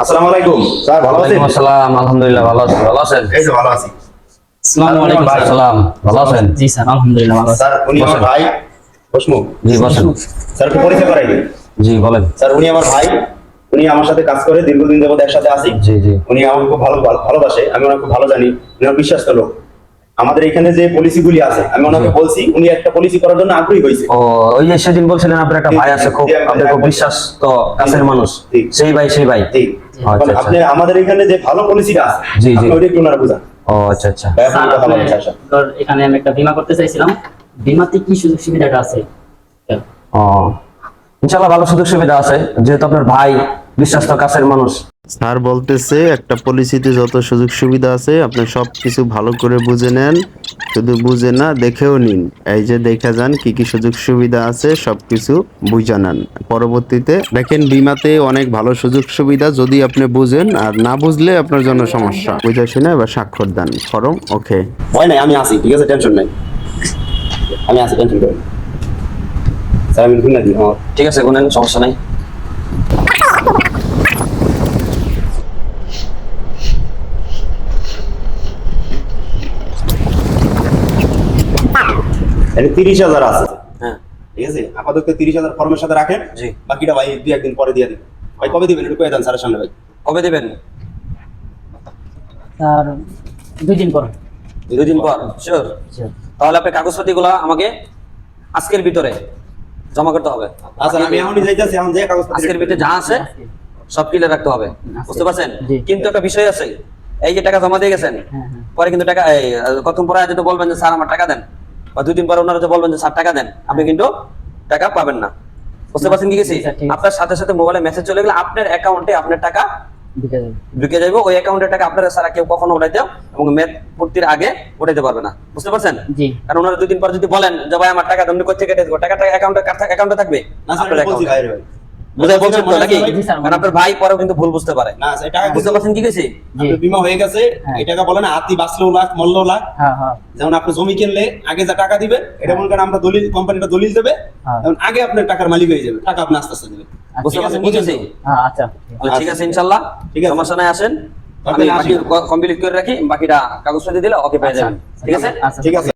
আসসালামু আলাইকুম। স্যার ভালো আছেন? আসসালাম আলহামদুলিল্লাহ ভালো আছি। ভালো আছেন? এই তো ভালো আছি। আসসালামু আলাইকুম। আসসালাম। ভালো আছেন? জি স্যার আলহামদুলিল্লাহ ভালো স্যার উনি আমার ভাই বসমু। জি বসেন। স্যার একটু পরিচয় করাই জি বলেন। স্যার উনি আমার ভাই উনি আমার সাথে কাজ করে দীর্ঘদিন যাবত একসাথে আছি। জি জি। উনি আমাকে খুব ভালো ভালো- ভালোবাসে আমি ওনাকে খুব ভালো জানি উনি আমার বিশ্বাস্ত লোক। আমাদের এখানে যে পলিসিগুলি আছে আমি ওনাকে বলছি উনি একটা পলিসি করার জন্য আগ্রহী হয়েছে। ও ওই যে সেদিন বলছিলেন আপনার একটা ভাই আছে খুব আপনার খুব বিশ্বাস তো কাছের মানুষ। সেই ভাই সেই ভাই। আচ্ছা, এখন আচ্ছা। আপনি আমাদের এখানে যে ভালো পলিসিটা আছে জি, জি। আপনি একটু বুঝান। ও আচ্ছা আচ্ছা। এখানে আমি একটা বীমা করতে চাইছিলাম। বীমাতে কি সুযোগ সুবিধাটা আছে? ও ইনশাআল্লাহ ভালো সুযোগ সুবিধা আছে যেহেতু আপনার ভাই বিশ্বাস্ত কাছের মানুষ। স্যার বলতেছে একটা পলিসিতে যত সুযোগ সুবিধা আছে আপনি সব কিছু ভালো করে বুঝে নেন। শুধু বুঝে না দেখেও নিন। এই যে দেখে যান কি কি সুযোগ সুবিধা আছে সবকিছু বুঝে নেন। পরবর্তীতে দেখেন বিমাতে অনেক ভালো সুযোগ সুবিধা যদি আপনি বুঝেন আর না বুঝলে আপনার জন্য সমস্যা। বুঝে শুনে এবার স্বাক্ষর দেন। ফরম ওকে। ভয় নাই আমি আছি ঠিক আছে? টেনশন নাই। আমি আছি টেনশন করেন। স্যার আমি শুনে দিই আমার ঠিক আছে সমস্যা নাই। তিরিশ হাজার আছে। হ্যাঁ। ঠিক আছে? আপাতত তিরিশ হাজার ফর্মের সাথে রাখেন। জি। বাকিটা ভাই দুই একদিন পরে দিয়ে দিন ভাই কবে দিবেন? একটু কয়ে দেন স্যারের সামনে ভাই। কবে দিবেন? স্যার দুই দিন পর। দুই দিন পর? শিওর তাহলে আপনি কাগজপাতিগুলো আমাকে আজকের ভিতরে জমা করতে হবে। আচ্ছা আমি এখনই যাইতেছি এখন যে কাগজ আজকের ভিতরে যা আছে সব ক্লিয়ার রাখতে হবে। বুঝতে পারছেন? কিন্তু একটা বিষয় আছে এই যে টাকা জমা দিয়ে গেছেন হ্যাঁ, হ্যাঁ। পরে কিন্তু টাকা কতক্ষণ পরে যদি বলবেন যে স্যার আমার টাকা দেন। বা দুই দিন পরে ওনারা যে বলবেন যে স্যার টাকা দেন আপনি কিন্তু টাকা পাবেন না। বুঝতে পারছেন কি গেছি? আচ্ছা। আপনার সাথে সাথে মোবাইলে মেসেজ চলে গেলে আপনার অ্যাকাউন্টে আপনার টাকা ঢুকে যাবে ওই অ্যাকাউন্টের টাকা আপনারা সারা কেউ কখনো উঠাইতে এবং মেদ পূর্তির আগে উঠাইতে পারবে না। বুঝতে পারছেন? জি। কারণ ওনারা দুদিন পর যদি বলেন যে ভাই আমার টাকা তুমি কোথা কেটে দেবো? টাকাটা অ্যাকাউন্টে অ্যাকাউন্টে থাকবে? না স্যার বুঝাই বলছেন তো নাকি? কারণ আপনার ভাই পরেও কিন্তু ভুল বুঝতে পারে। না বুঝতে পারছেন কি বিমা হয়ে গেছে হ্যাঁ। এই টাকা হাতি বাঁচলেও লাখ মরলেও লাখ। হ্যাঁ হ্যাঁ। যেমন আপনি জমি কিনলে আগে যা টাকা দিবেন এটা মনে করেন আমরা দলিল কোম্পানিটা দলিল দেবে। তখন আগে আপনার টাকার মালিক হয়ে যাবে টাকা আপনি আস্তে আস্তে দেবেন। বুঝতে পারছেন কি হ্যাঁ আচ্ছা। ঠিক আছে ইনশাল্লাহ। ঠিক আছে। সমস্যা নাই আসেন। আমি কমপ্লিট করে রাখি বাকিটা কাগজপত্র দিলে ওকে পেয়ে যাবেন। ঠিক আছে? আচ্ছা ঠিক আছে।